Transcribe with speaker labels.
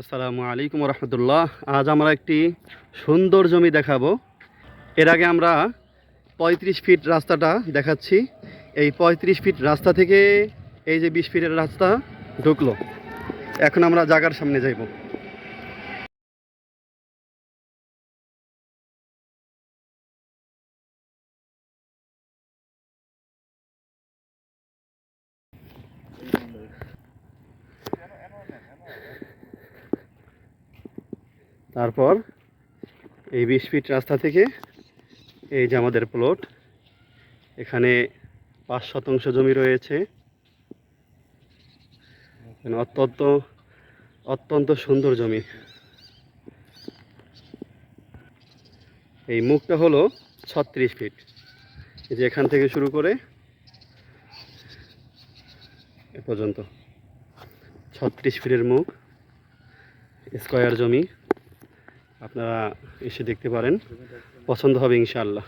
Speaker 1: আসসালামু আলাইকুম রহমতুল্লাহ আজ আমরা একটি সুন্দর জমি দেখাবো। এর আগে আমরা পঁয়ত্রিশ ফিট রাস্তাটা দেখাচ্ছি। এই পঁয়ত্রিশ ফিট রাস্তা থেকে এই যে বিশ ফিটের রাস্তা ঢুকলো। এখন আমরা জাগার সামনে যাইব। তারপর এই বিশ ফিট রাস্তা থেকে এই যে আমাদের প্লট এখানে পাঁচ শতাংশ জমি রয়েছে। অত্যন্ত অত্যন্ত সুন্দর জমি। এই মুখটা হলো ছত্রিশ ফিট। এই যে এখান থেকে শুরু করে এ পর্যন্ত। ছত্রিশ ফিটের মুখ, স্কয়ার জমি। আপনারা এসে দেখতে পারেন। পছন্দ হবে ইনশাআল্লাহ।